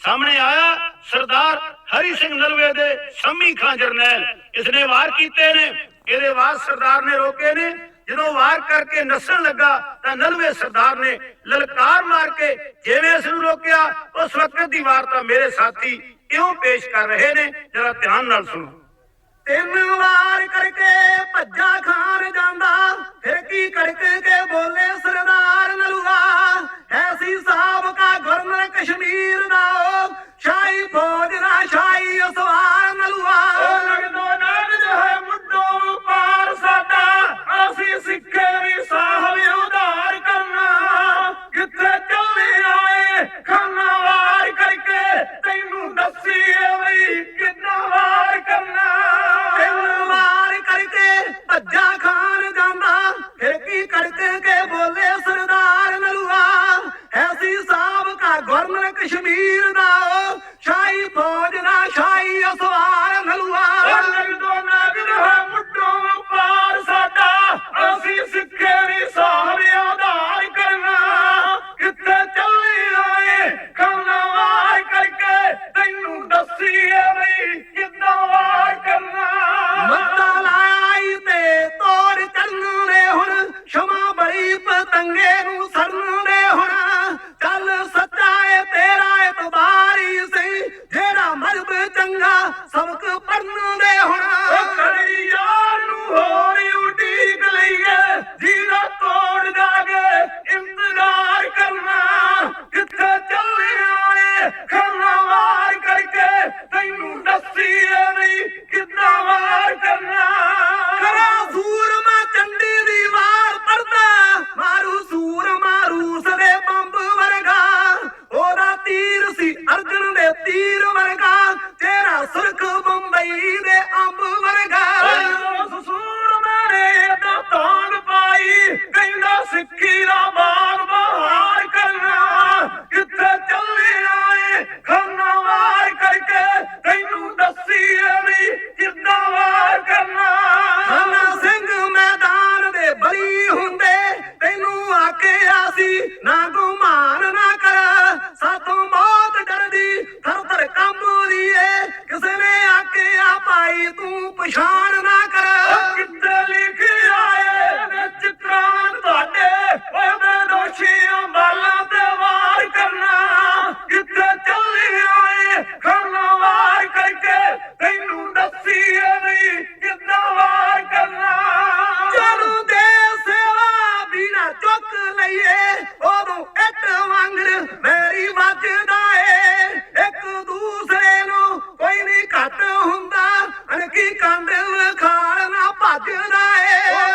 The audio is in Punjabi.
ਸਾਹਮਣੇ ਆਇਆ ਸਰਦਾਰ ਹਰੀ ਸਿੰਘ ਨਲਵੇ ਦੇ ਸ਼ਮੀ ਖਾਂ ਜਰਨੈਲ। ਇਸਨੇ ਵਾਰ ਕੀਤੇ ਨੇ, ਇਹਦੇ ਵਾਰ ਸਰਦਾਰ ਨੇ ਰੋਕੇ ਨੇ। ਜਦੋਂ ਵਾਰ ਕਰਕੇ ਨਸਣ ਲੱਗਾ ਤਾਂ ਨਲਵੇ ਸਰਦਾਰ ਨੇ ਲਲਕਾਰ ਮਾਰ ਕੇ ਜਿਵੇਂ ਇਸ ਨੂੰ ਰੋਕਿਆ, ਉਸ ਵਕਤ ਦੀ ਵਾਰ ਤਾਂ ਮੇਰੇ ਸਾਥੀ ਕਿਉਂ ਪੇਸ਼ ਕਰ ਰਹੇ ਨੇ, ਜਰਾ ਧਿਆਨ ਨਾਲ ਸੁਣੋ। ਤਿੰਨ ਵਾਰ ਕਰਕੇ ਭੱਜਾ ਖਾਨ ਜਾਂਦਾ, ਫਿਰ ਕੀ ਕਰਕੇ ਕੇ ਬੋਲੇ ਭੱਜਾ ਖਾਨ ਜਾਂਦਾ, ਫਿਰ ਕੀ ਕੜਕੇ ਕੇ ਬੋਲੇ ਸਰਦਾਰ ਨਲੂਆ? ਐਸੀ ਸਾਬ ਕਾ ਗਵਰਨਰ ਕਸ਼ਮੀਰ ਦਾ, ਸ਼ਾਹੀ ਫੌਜ ਨਾ ਸ਼ਾਹੀ ਅਸਵਾਰ ਨਲੂਆ। ਦੀ ਪਤੰਗੇ ਨੂੰ ਸੜਨ ਦੇ ਹੋਣਾ। ਚੱਲ ਸੱਚਾ ਏ, ਤੇਰਾ ਇਤਬਾਰੀ ਸਹੀ। ਜਿਹੜਾ ਮਰਬ ਚੰਗਾ, ਸਬਕ ਪੜਨ ਦੇ ਹੋਣਾ। ਉਹ ਕੜੀ ਯਾਰ ਨੂੰ ਹੋਰੀ ਉਡੀਕ ਲਈਏ। ਜੀਰਾ ਤੋੜਦਾ నాకు ਖਾਣ ਨਾ ਭੱਜਦਾ ਏ